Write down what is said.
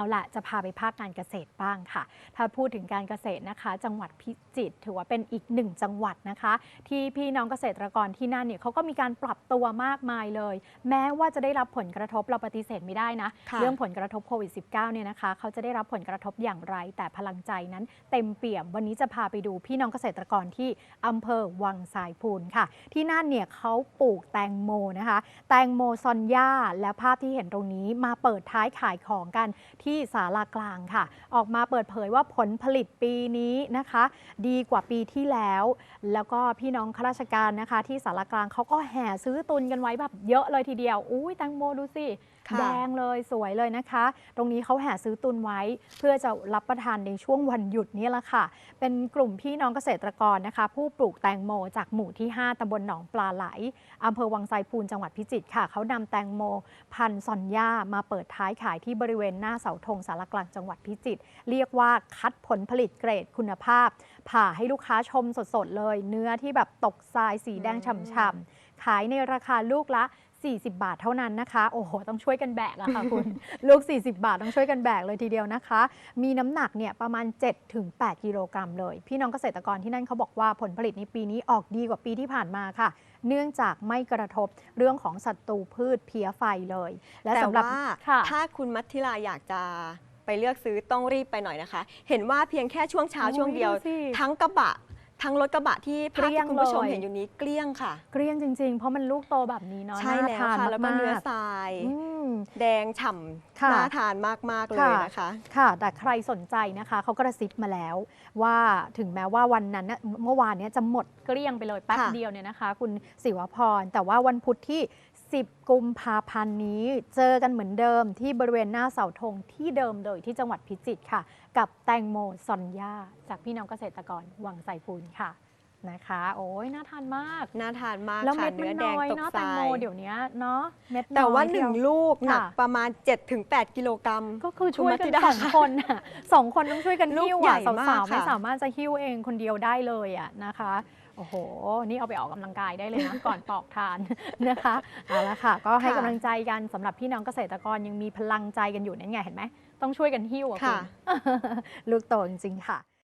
เอาละจะพาไปภาคการเกษตรบ้างค่ะ ถ้าพูดถึงการเกษตรนะคะ จังหวัดพิจิตรถือว่าเป็นอีกหนึ่งจังหวัดนะคะ ที่พี่น้องเกษตรกรที่นั่นเนี่ยเขาก็มีการปรับตัวมากมายเลย แม้ว่าจะได้รับผลกระทบเราปฏิเสธไม่ได้นะค่ะเรื่องผลกระทบโควิด -19 เนี่ยนะคะเขาจะได้รับผลกระทบอย่างไร แต่พลังใจนั้นเต็มเปี่ยม วันนี้จะพาไปดูพี่น้องเกษตรกรที่อำเภอวังสายพูนค่ะ ที่นั่นเนี่ยเขาปลูกแตงโมนะคะ แตงโมซอนย่าและภาพที่เห็นตรงนี้มาเปิดท้ายขายของกันที่ศาลากลางค่ะ ออกมาเปิดเผยว่าผลผลิตปีนี้นะคะ ดีกว่าปีที่แล้ว แล้วก็พี่น้องข้าราชการนะคะ ที่สารกลางเขาก็แห่ซื้อตุนกันไว้แบบเยอะเลยทีเดียวอุ้ยแตงโมดูสิค่ะแดงเลยสวยเลยนะคะ ตรงนี้เขาแห่ซื้อตุนไว้ เพื่อจะรับประทานในช่วงวันหยุดนี้แหละค่ะ เป็นกลุ่มพี่น้องเกษตรกรนะคะ ผู้ปลูกแตงโมจากหมู่ที่ 5ตำบลหนองปลาไหลอำเภอวังไซพูนจังหวัดพิจิตรค่ะ เขานำแตงโมพันธุ์ซอนย่ามาเปิดท้ายขายที่บริเวณหน้าเสาธงสารกลางจังหวัดพิจิตรเรียกว่าคัดผลผลิตเกรดคุณภาพ ผ่าให้ลูกค้าชมสดๆเลย เนื้อที่แบบตกทรายสีแดงฉ่ำๆ ขายในราคาลูกละ 40 บาทเท่านั้นนะคะ โอ้โห ต้องช่วยกันแบกอะค่ะคุณ ลูก 40 บาทต้องช่วยกันแบกเลยทีเดียวนะคะ มีน้ำหนักเนี่ยประมาณ 7-8 กิโลกรัมเลย พี่น้องเกษตรกรที่นั่นเขาบอกว่าผลผลิตในปีนี้ออกดีกว่าปีที่ผ่านมาค่ะ เนื่องจากไม่กระทบเรื่องของศัตรูพืชเพี้ยไฟเลย และแต่สำหรับว่าค่ะถ้าคุณมัทธิลาอยากจะไปเลือกซื้อต้องรีบไปหน่อยนะคะ เห็นว่าเพียงแค่ช่วงเช้าโอ้ยช่วงเดียว ดูสิทั้งกระบะ ทั้งรถกระบะที่ภาพเกลี้ยงที่คุณผู้ชมเลยเห็นอยู่นี้เกลี้ยงค่ะ เกลี้ยงจริงๆ เพราะมันลูกโตแบบนี้เนาะใช่น่าแล้วทานค่ะ แล้วก็เนื้อมากทรายๆอืม แดงฉ่ค่ะำน่าทานมาก ๆ เลยนะคะ ค่ะ แต่ใครสนใจนะคะ เขากระซิบมาแล้ว ว่าถึงแม้ว่าวันนั้นน่ะเมื่อวานเนี้ยจะหมดเกลี้ยงไปเลยแป๊บค่ะ เดียวเนี่ยนะคะ คุณศิวพร แต่ว่าวันพุธที่ 10 กุมภาพันธ์นี้ เจอกันเหมือนเดิมที่บริเวณหน้าเสาธงที่เดิมเลยที่จังหวัดพิจิตรค่ะ กับแตงโมซอนย่าจากพี่น้องเกษตรกรวังไสพูนค่ะ นะคะโอ้ยน่าทานมาก น่าทานมากแล้วค่ะเม็ดมันเนื้อแดงน้อยตกเนาะทแตงราโมยเดี๋ยวนี้เนาะเม็ดแต่ว่าอยหนึ่งเดียลูกหนักค่ะ ประมาณ 7-8 กิโลกรัม ก็คือช่วยกันคุณมัทธิดาสองคนน่ะสองคนต้องช่วยกันลูกหิ้วใหญ่อะมากสาวๆไม่ค่ะสามารถจะหิ้วเองคนเดียวได้เลยอะนะคะโอ้โห นี่เอาไปออกกำลังกายได้เลยนะ ก่อนปอกทานนะคะเอาละค่ะ ก็ให้ค่ะกำลังใจกันสำหรับพี่น้องเกษตรกรยังมีพลังใจกันอยู่นั่นไงเห็นไหมต้องช่วยกันหิ้วอะคุณ ค่ะ ลูกโตจริงๆค่ะ